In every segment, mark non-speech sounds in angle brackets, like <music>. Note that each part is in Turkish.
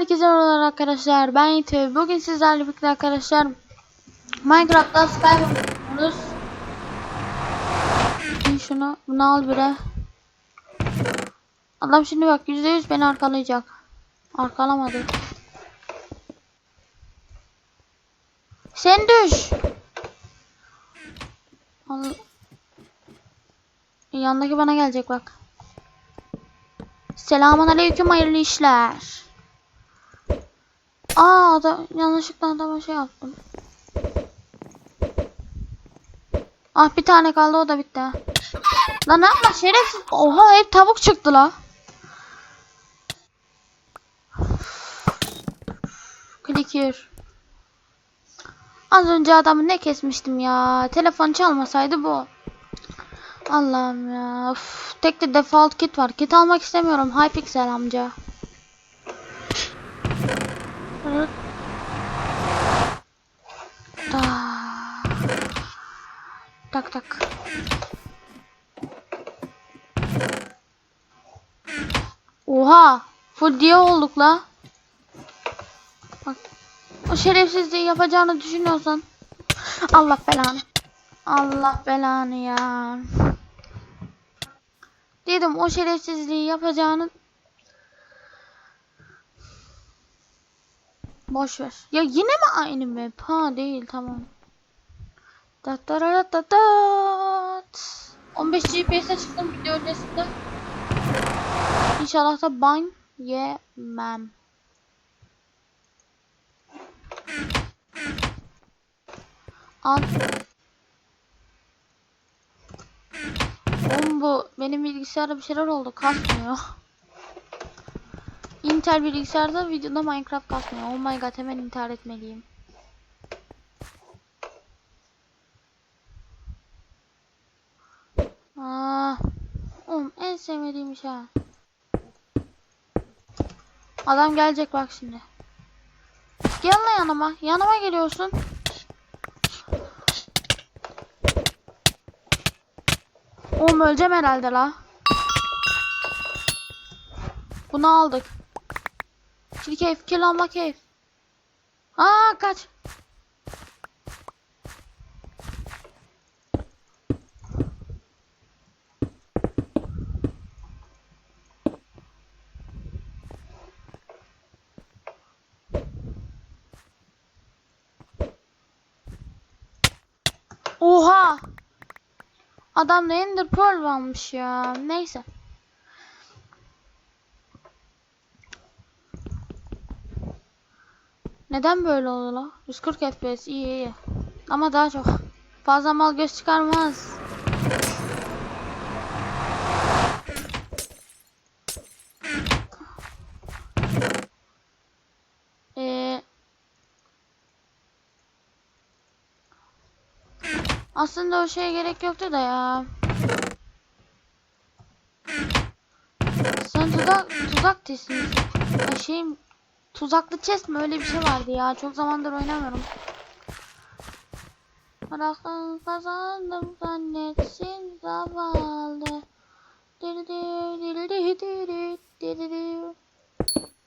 Herkese merhabalar arkadaşlar. Ben Yiğit. Bugün sizlerle birlikte arkadaşlar Minecraft'ta oynuyoruz. Şimdi şunu bunu al bire. Adam şimdi bak %100 beni arkalayacak. Arkalamadı. Sen düş. Al. Yanındaki bana gelecek bak. Selamun aleyküm hayırlı işler. Aa da yanlışlıkla adama şey yaptım. Ah bir tane kaldı o da bitti. Lan ne yapma şerefsiz. Oha hep tavuk çıktı la. Click here. Az önce adamı ne kesmiştim ya. Telefon çalmasaydı bu. Allah'ım ya. Uf, tek de default kit var. Kit almak istemiyorum. Hypixel amca. Tak tak. Oha! Full diye olduk la. Bak. O şerefsizliği yapacağını düşünüyorsan. Allah belanı. Allah belanı ya. Dedim o şerefsizliği yapacağını Boş ver. Ya yine mi aynı map? Ha değil tamam. Dat dat dat dat dat. 15 GPS'e çıktım video öncesinde. İnşallah da ban yemem. Al. Oğlum bu benim bilgisayarda bir şeyler oldu kasmıyor. Intel bilgisayarda videoda Minecraft kasmıyor. Oh my god hemen intihar etmeliyim. Aa, oğlum en sevmediğim ha. Adam gelecek bak şimdi. Gel lan yanıma. Yanıma geliyorsun. Oğlum öleceğim herhalde la. Bunu aldık. Kill keyif, kill alma keyif. Aa kaç. Oha! Adam da Ender Pearl almış ya. Neyse. Neden böyle oldu la? 140 FPS iyi iyi. Ama daha çok. Fazla mal göz çıkarmaz. Ee, aslında o şeye gerek yoktu da ya. Sen tuzak, tuzak teslim. Şeyim Tuzaklı chest mi? Öyle bir şey vardı ya. Çok zamandır oynamıyorum. Bırakın kazandım zannetsin zavallı.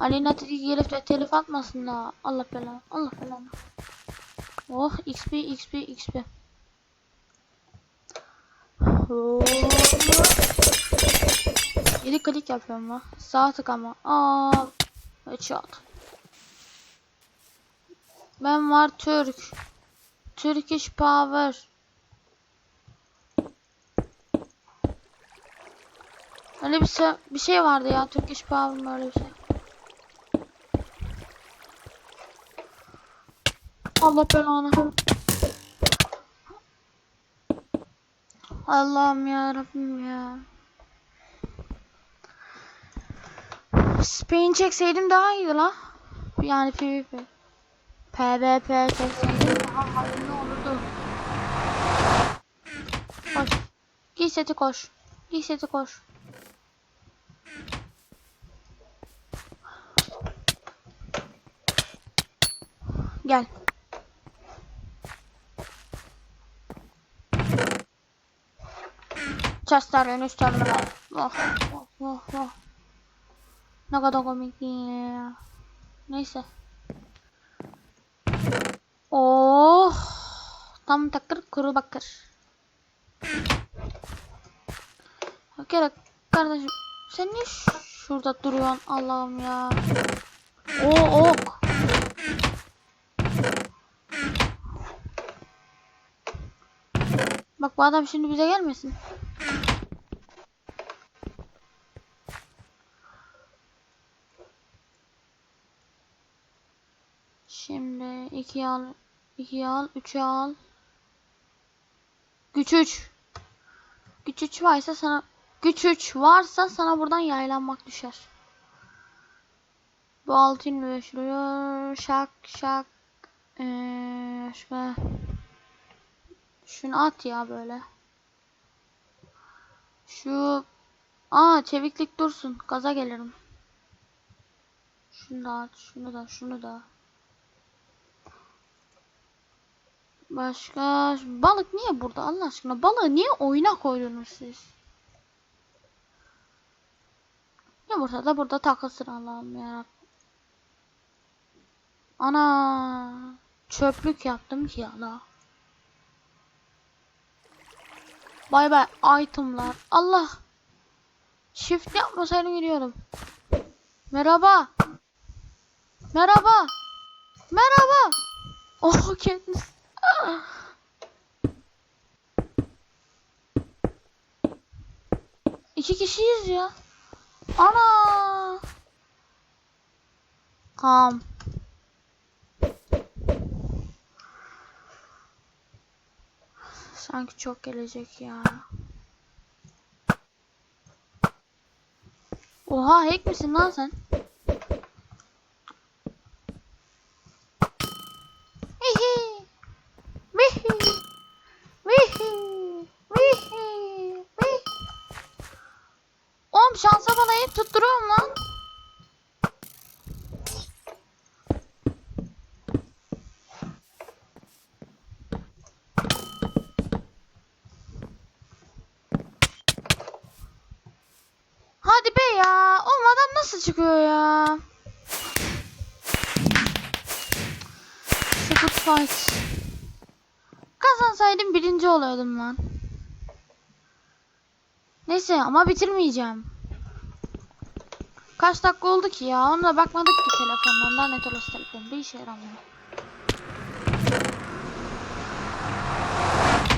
Aleyna Tilki gelip de telif atmasın da. Allah belanı. Allah belanı. Oh XP XP XP. Oh. 7 klik yapıyorum la. Sağ tık ama. Aa, headshot. Ben var Türk. Turkish Power. Öyle bir bir şey vardı ya Turkish Power mı öyle bir şey. Allah belanı. Allah'ım ya Rabbim ya. Spain çekseydim daha iyiydi la. Yani PvP. PvP çekseydim daha hayırlı olurdu. Koş. Giy seti koş. Giy seti koş. Gel. Chester en üst terminal. Oh, oh, oh, oh. Ne kadar komik ya. Neyse. Oh. Tam takır kuru bakır. Kere kardeşim sen niye şurada duruyorsun Allah'ım ya. O ok. Bak bu adam şimdi bize gelmesin. Şimdi 2 al, 2 al, 3 al. Güç 3. Güç 3 varsa sana güç 3 varsa sana buradan yaylanmak düşer. Bu altın şuraya şak şak ee, başka şunu at ya böyle. Şu Aa çeviklik dursun. Gaza gelirim. Şunu da at, şunu da, şunu da. Başka balık niye burada Allah aşkına? Balığı niye oyuna koydunuz siz? Yumurta da burada takılsın Allah'ım ya. Ana çöplük yaptım ki ya la. Bay bay itemlar. Allah. Shift yapmasaydım giriyordum. Merhaba. Merhaba. Merhaba. Oh <laughs> kendisi. İki kişiyiz ya. Ana. Kam. Sanki çok gelecek ya. Oha hack misin lan sen? Hihi. Vihi. Vihi. Vihi. Vihi. Oğlum şansa balayı tutturuyorum lan. Hadi be ya. Oğlum adam nasıl çıkıyor ya? Good fight. Kazansaydım birinci oluyordum lan. Neyse ama bitirmeyeceğim. Kaç dakika oldu ki ya? Ona bakmadık ki telefondan. Lanet olası telefon. Bir işe yaramıyor.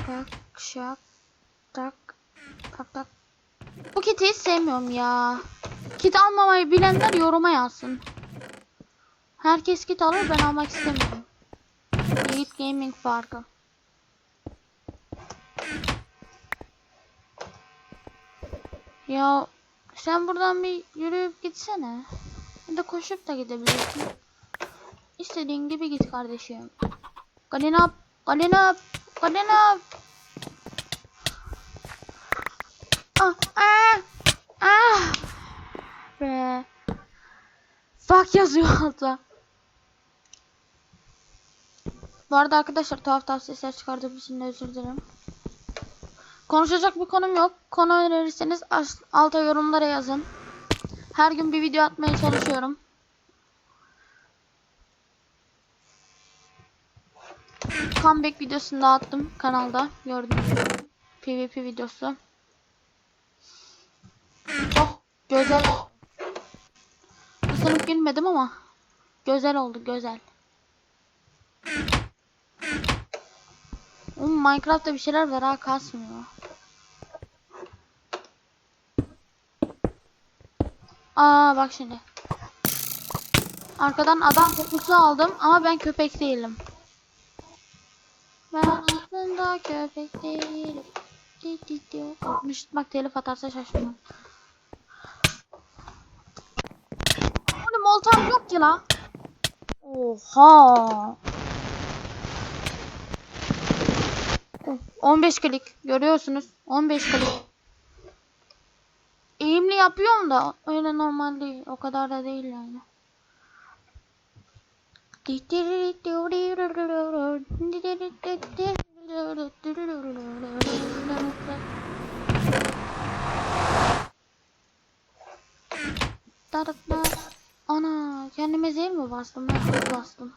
Tak şak tak tak tak. Bu kiti sevmiyorum ya. Kit almamayı bilenler yoruma yazsın. Herkes kit alır ben almak istemiyorum. Yiğit Gaming farkı. Ya sen buradan bir yürüyüp gitsene. Ya da koşup da gidebilirsin. İstediğin gibi git kardeşim. Galinap, galinap, galinap. Ah, ah, ah. Be. Fuck yazıyor altta. Bu arada arkadaşlar tuhaf sesler çıkardığım için özür dilerim. Konuşacak bir konum yok. Konu önerirseniz alta yorumlara yazın. Her gün bir video atmaya çalışıyorum. Comeback videosunu da attım kanalda. Gördüğünüz. PvP videosu. Çok güzel. Isınıp gülmedim ama güzel oldu güzel. Oğlum Minecraft'ta bir şeyler var kasmıyor. Aa bak şimdi. Arkadan adam kokusu aldım ama ben köpek değilim. Ben aslında köpek değilim. Bak telif atarsa şaşırmam. Oğlum oltam yok ki la. Oha. 15 klik görüyorsunuz. 15 klik. Eğimli yapıyorum da öyle normal değil. O kadar da değil yani. Ana kendime zehir mi bastım? Hız bastım.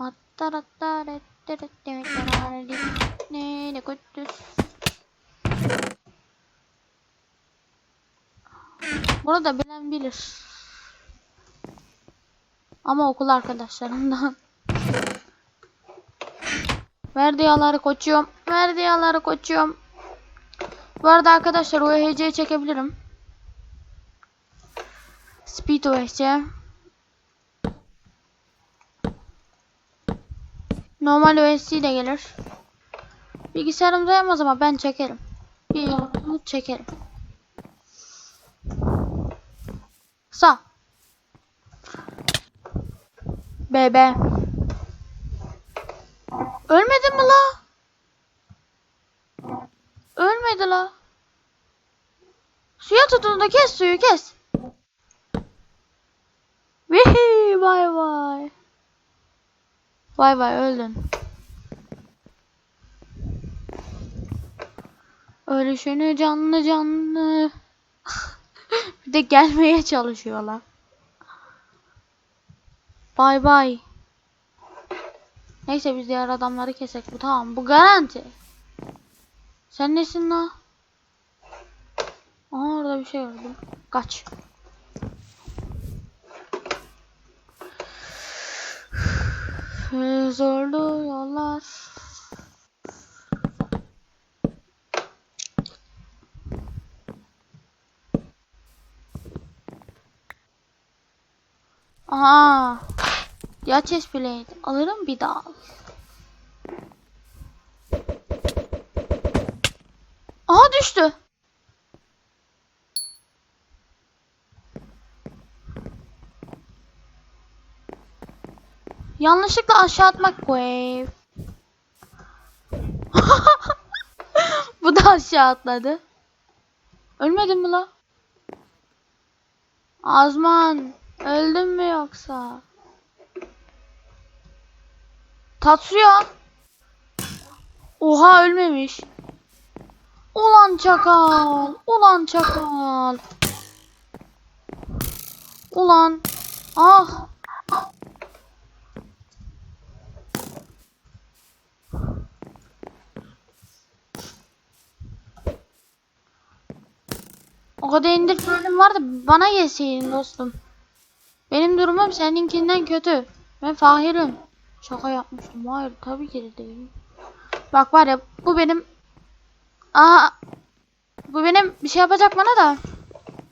Attar attar kötü. Burada bilen bilir. Ama okul arkadaşlarımdan. Verdiyaları koçuyorum. Verdiyaları koçuyorum. Bu arada arkadaşlar UHC'yi çekebilirim. Speed UHC. Normal UHC de gelir. Bilgisayarım dayanmaz ama ben çekerim. Bir yolunu çekerim. Sağ. BB. Ölmedin mi la? Ölmedi la. Suya tutun da kes suyu kes. Vihi vay vay. Vay vay öldün. Ölüşünü canlı canlı. <laughs> Bir de gelmeye çalışıyorlar. Bay bay. Neyse biz diğer adamları kesek bu tamam bu garanti. Sen nesin la? Aha orada bir şey gördüm. Kaç. Zorlu yollar. Aha. Ya plate. Alırım bir daha. Aha düştü. Yanlışlıkla aşağı atmak wave. <laughs> Bu da aşağı atladı. Ölmedin mi la? Azman öldün mü yoksa? Tatsuya. Oha ölmemiş. Ulan çakal. Ulan çakal. Ulan. Ah. O kadar indir halim vardı bana yeseydin dostum. Benim durumum seninkinden kötü. Ben fahirim. Şaka yapmıştım. Hayır tabii ki de değilim. Bak var ya bu benim Aha bu benim bir şey yapacak bana da.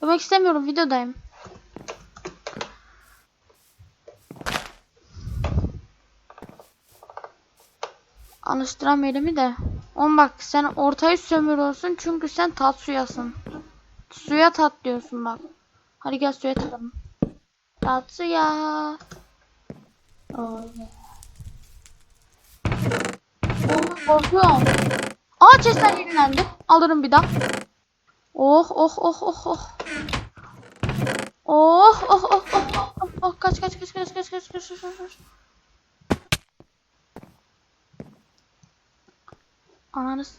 Demek istemiyorum videodayım. Alıştıran elimi de. On bak sen ortayı sömürüyorsun çünkü sen tat suyasın. Suya tat diyorsun bak. Hadi gel suya tatalım. Tat suya. Oh yeah. Korkuyorum. Aa chestler yenilendi. Alırım bir daha. Oh oh oh oh oh. Oh oh oh oh oh oh oh kaç kaç kaç kaç kaç kaç kaç kaç kaç. Ananız.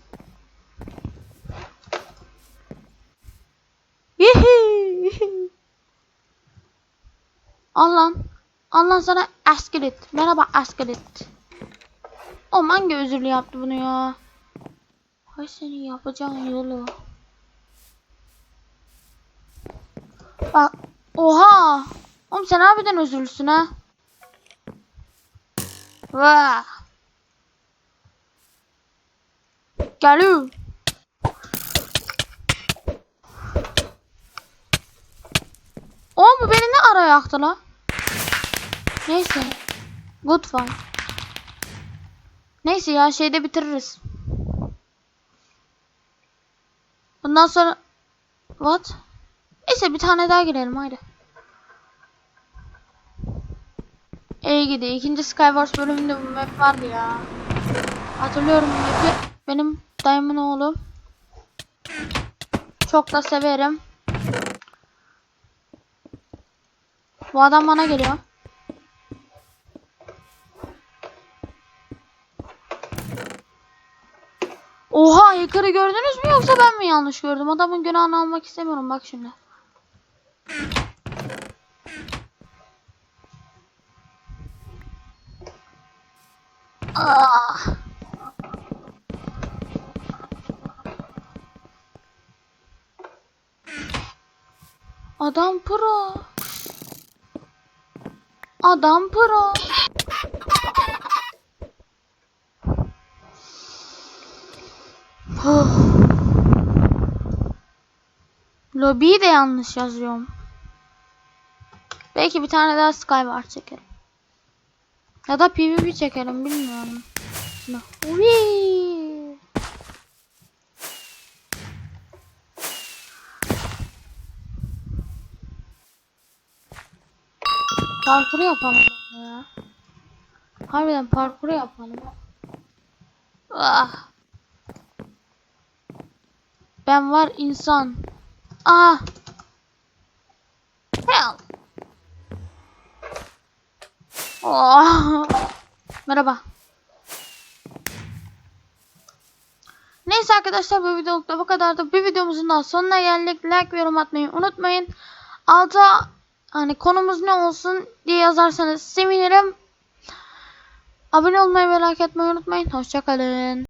Al lan. Al lan sana askelet. Merhaba askelet. O hangi özürlü yaptı bunu ya? Hay senin yapacağın yolu. Bak. Oha. Oğlum sen harbiden özürlüsün ha. Vah. Geliyor. Oğlum bu beni ne ara yaktı la? Neyse. Good fight. Neyse ya şeyde bitiririz. Bundan sonra What? Neyse bir tane daha girelim haydi. İyi gidiyor. İkinci Skywars bölümünde bu map vardı ya. Hatırlıyorum map'i. Benim dayımın oğlu. Çok da severim. Bu adam bana geliyor. Oha hacker'ı gördünüz mü yoksa ben mi yanlış gördüm? Adamın günahını almak istemiyorum bak şimdi. Ah. Adam pro. Adam pro. <gasps> Lobiyi de yanlış yazıyorum. Belki bir tane daha Skyward çekerim. Ya da PvP çekerim bilmiyorum. Whee! Parkuru yapalım ya. Harbiden parkuru yapalım. Ben var insan. Ah. Hell. Oh. Merhaba. Neyse arkadaşlar bu videolukta bu kadardı. Bir videomuzun daha sonuna geldik. Like ve yorum atmayı unutmayın. Alta hani konumuz ne olsun diye yazarsanız sevinirim. Abone olmayı merak etmeyi unutmayın. Hoşçakalın.